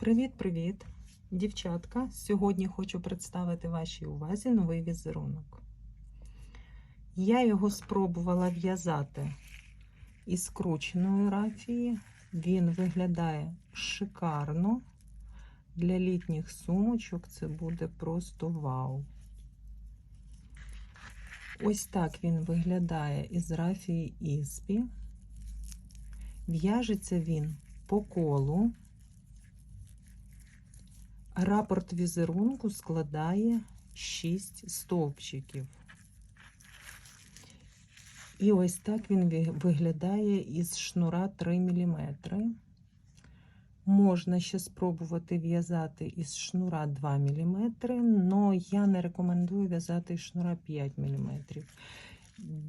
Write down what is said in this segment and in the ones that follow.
Привіт-привіт, дівчатка! Сьогодні хочу представити вашій увазі новий візерунок. Я його спробувала в'язати із скрученої рафії. Він виглядає шикарно. Для літніх сумочок це буде просто вау. Ось так він виглядає із рафії Іспі. В'яжеться він по колу. Рапорт візерунку складає 6 стовпчиків. І ось так він виглядає із шнура 3 мм. Можна ще спробувати в'язати із шнура 2 мм, але я не рекомендую в'язати із шнура 5 мм.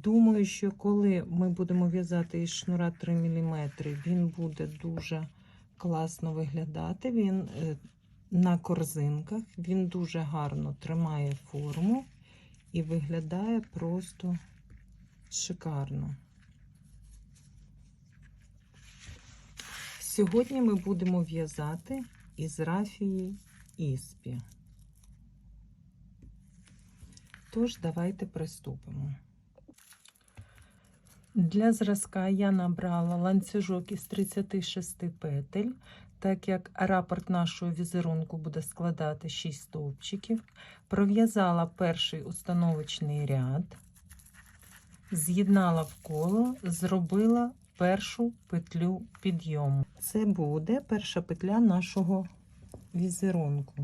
Думаю, що коли ми будемо в'язати із шнура 3 мм, він буде дуже класно виглядати. Він на корзинках. Він дуже гарно тримає форму і виглядає просто шикарно. Сьогодні ми будемо в'язати із рафії Іспі. Тож, давайте приступимо. Для зразка я набрала ланцюжок із 36 петель, так як рапорт нашого візерунку буде складати 6 стовпчиків, пров'язала перший установочний ряд, з'єднала в коло, зробила першу петлю підйому. Це буде перша петля нашого візерунку.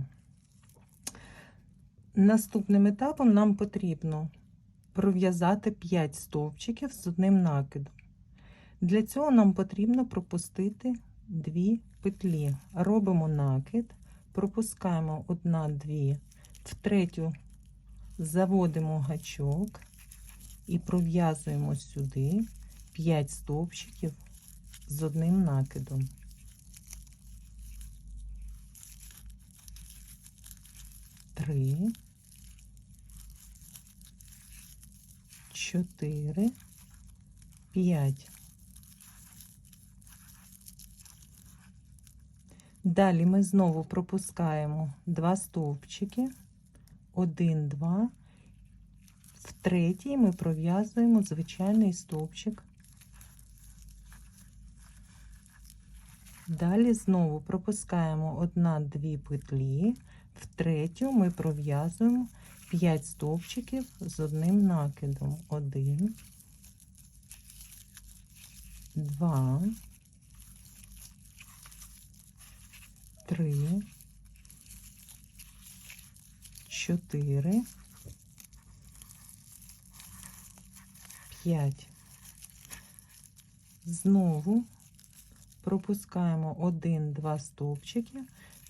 Наступним етапом нам потрібно пров'язати 5 стовпчиків з одним накидом. Для цього нам потрібно пропустити 2 петлі. Робимо накид, пропускаємо 1-2, в третю заводимо гачок і пров'язуємо сюди 5 стовпчиків з одним накидом. Три, чотири, п'ять. Далі ми знову пропускаємо два стовпчики, один, два. В третій ми пров'язуємо звичайний стовпчик. Далі знову пропускаємо одна-дві петлі, в третю ми пров'язуємо 5 стовпчиків з одним накидом. Один, два. Три, чотири, п'ять. Знову пропускаємо один-два стовпчики,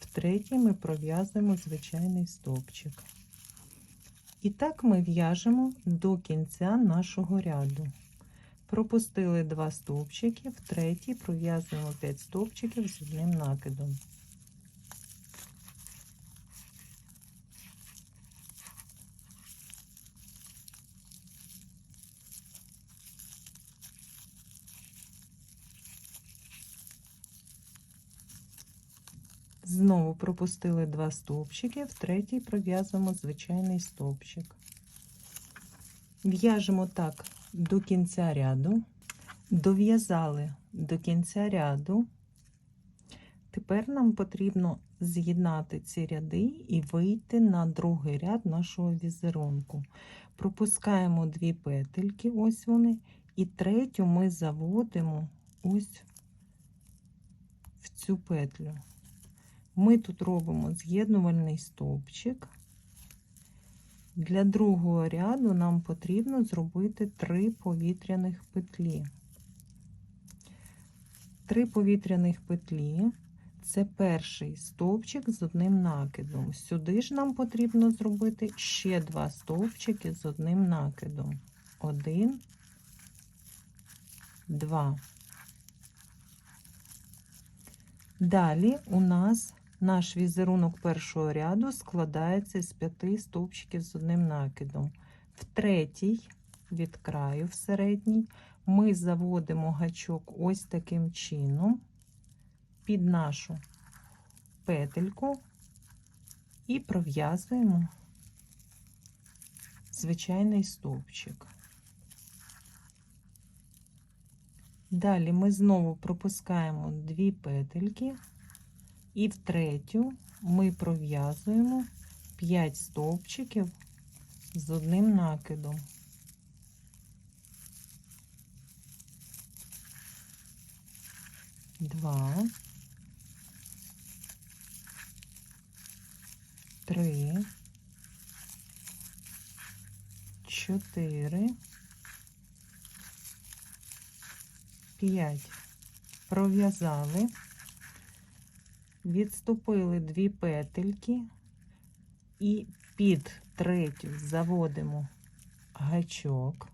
в третій ми пров'язуємо звичайний стовпчик. І так ми в'яжемо до кінця нашого ряду. Пропустили два стовпчики, в третій пров'язуємо 5 стовпчиків з одним накидом. Знову пропустили два стовпчики, в третій пров'язуємо звичайний стовпчик. В'яжемо так до кінця ряду, дов'язали до кінця ряду. Тепер нам потрібно з'єднати ці ряди і вийти на другий ряд нашого візерунку. Пропускаємо дві петельки, ось вони, і третю ми заводимо ось в цю петлю. Ми тут робимо з'єднувальний стовпчик. Для другого ряду нам потрібно зробити три повітряних петлі. Три повітряних петлі це перший стовпчик з одним накидом. Сюди ж нам потрібно зробити ще два стовпчики з одним накидом. Один, два. Далі у нас наш візерунок першого ряду складається з п'яти стовпчиків з одним накидом. В третій, від краю в середній, ми заводимо гачок ось таким чином під нашу петельку і пров'язуємо звичайний стовпчик. Далі ми знову пропускаємо дві петельки, і в третю ми пров'язуємо 5 стовпчиків з одним накидом. Два, три, чотири, п'ять. Пров'язали, відступили дві петельки і під третю заводимо гачок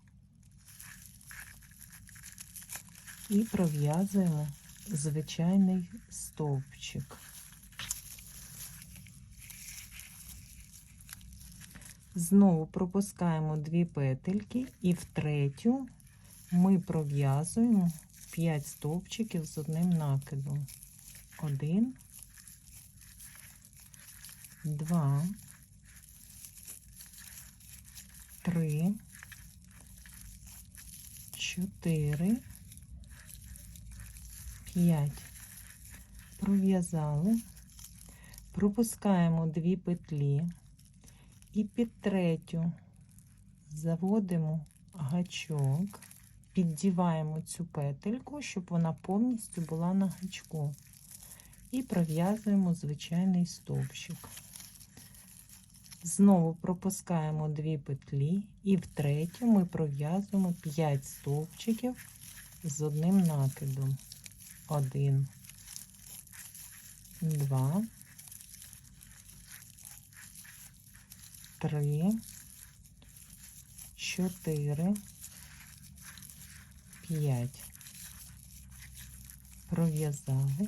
і пров'язуємо звичайний стовпчик. Знову пропускаємо дві петельки і в третю ми пров'язуємо 5 стовпчиків з одним накидом. Один, два, три, чотири, п'ять. Пров'язали, пропускаємо дві петлі і під третю заводимо гачок, піддіваємо цю петельку, щоб вона повністю була на гачку. І пров'язуємо звичайний стовпчик. Знову пропускаємо дві петлі, і в третю ми пров'язуємо 5 стовпчиків з одним накидом. Один, два, три, чотири, п'ять. Пров'язали,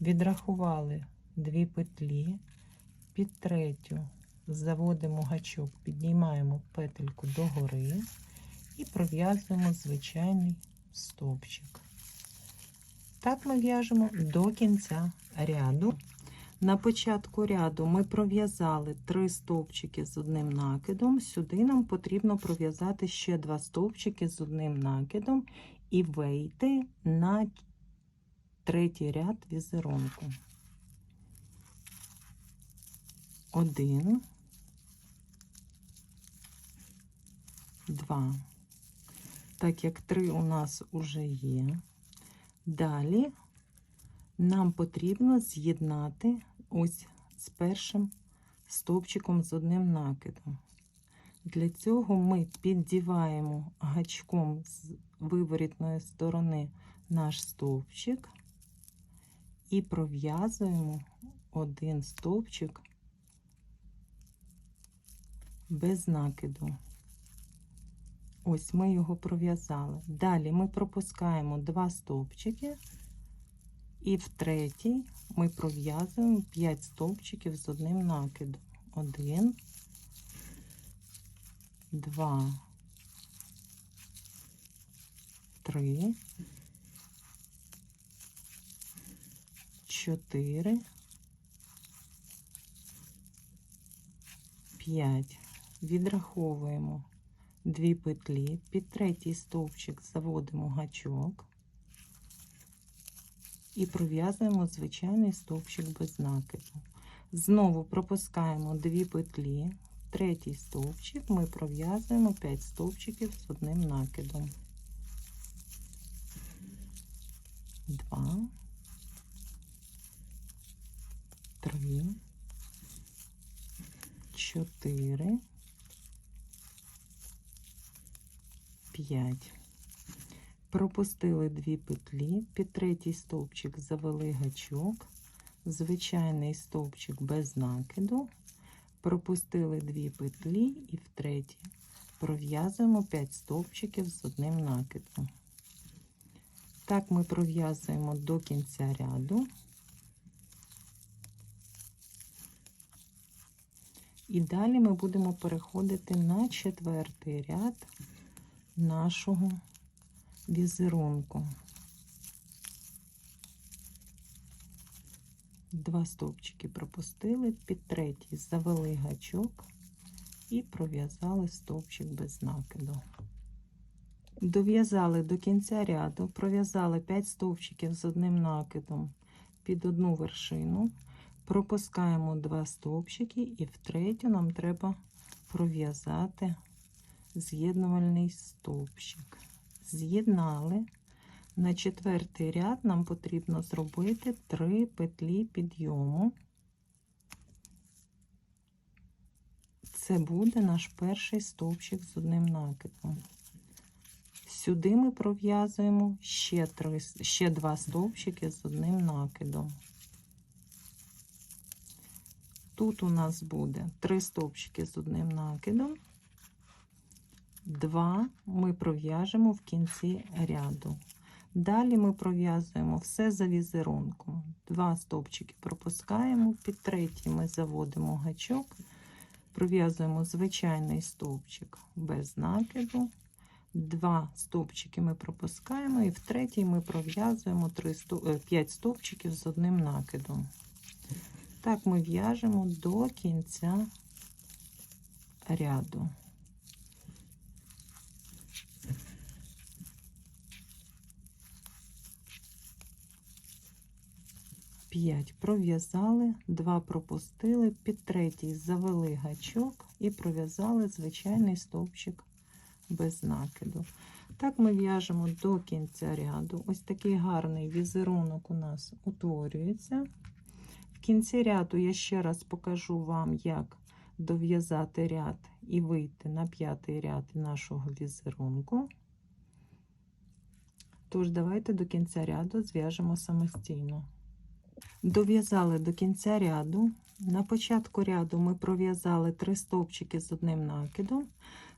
відрахували дві петлі, під третю заводимо гачок, піднімаємо петельку догори і пров'язуємо звичайний стовпчик. Так ми в'яжемо до кінця ряду. На початку ряду ми пров'язали три стовпчики з одним накидом. Сюди нам потрібно пров'язати ще два стовпчики з одним накидом і вийти на третій ряд візерунку. Один, два. Так як три у нас уже є. Далі нам потрібно з'єднати ось з першим стовпчиком з одним накидом. Для цього ми піддіваємо гачком з виворітної сторони наш стовпчик і пров'язуємо один стовпчик без накиду. Ось ми його пров'язали. Далі ми пропускаємо два стовпчики, і в третій ми пров'язуємо 5 стовпчиків з одним накидом. Один, два, три, чотири, п'ять. Відраховуємо дві петлі, під третій стовпчик заводимо гачок і пров'язуємо звичайний стовпчик без накиду. Знову пропускаємо дві петлі, третій стовпчик ми пров'язуємо 5 стовпчиків з одним накидом. Два, три, чотири. 5. Пропустили дві петлі, під третій стовпчик завели гачок, звичайний стовпчик без накиду, пропустили дві петлі і в третій пров'язуємо 5 стовпчиків з одним накидом. Так ми пров'язуємо до кінця ряду. І далі ми будемо переходити на четвертий ряд нашого візерунку. Два стовпчики пропустили, під третій завели гачок і пров'язали стовпчик без накиду. Дов'язали до кінця ряду, пров'язали 5 стовпчиків з одним накидом під одну вершину, пропускаємо 2 стовпчики і в третю нам треба пров'язати з'єднувальний стовпчик. З'єднали. На четвертий ряд нам потрібно зробити 3 петлі підйому. Це буде наш перший стовпчик з одним накидом. Сюди ми пров'язуємо ще, ще два стовпчики з одним накидом. Тут у нас буде три стовпчики з одним накидом. Два ми пров'яжемо в кінці ряду. Далі ми пров'язуємо все за візерунком. Два стовпчики пропускаємо, під третій ми заводимо гачок, пров'язуємо звичайний стовпчик без накиду. Два стовпчики ми пропускаємо, і в третій ми пров'язуємо 5 стовпчиків з одним накидом. Так ми в'яжемо до кінця ряду. 5 пров'язали, 2 пропустили, під третій завели гачок і пров'язали звичайний стовпчик без накиду. Так ми в'яжемо до кінця ряду. Ось такий гарний візерунок у нас утворюється. В кінці ряду я ще раз покажу вам, як дов'язати ряд і вийти на п'ятий ряд нашого візерунку. Тож, давайте до кінця ряду зв'яжемо самостійно. Дов'язали до кінця ряду. На початку ряду ми пров'язали три стовпчики з одним накидом.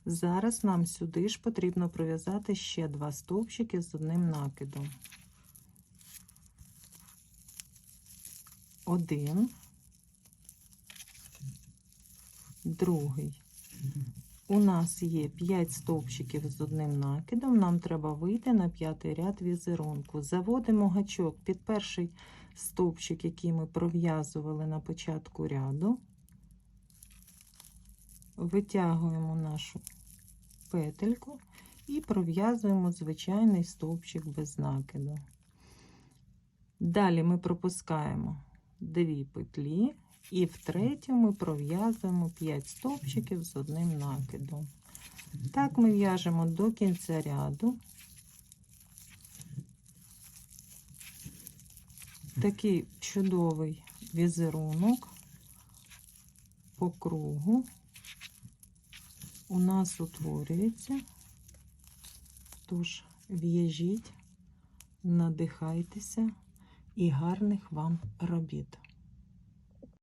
Зараз нам сюди ж потрібно пров'язати ще два стовпчики з одним накидом. Один, другий. У нас є 5 стовпчиків з одним накидом. Нам треба вийти на п'ятий ряд візерунку. Заводимо гачок під перший стовпчик, який ми пров'язували на початку ряду, витягуємо нашу петельку і пров'язуємо звичайний стовпчик без накиду. Далі ми пропускаємо дві петлі, і в третю ми пров'язуємо 5 стовпчиків з одним накидом. Так ми в'яжемо до кінця ряду. Такий чудовий візерунок по кругу у нас утворюється. Тож в'яжіть, надихайтеся і гарних вам робіт!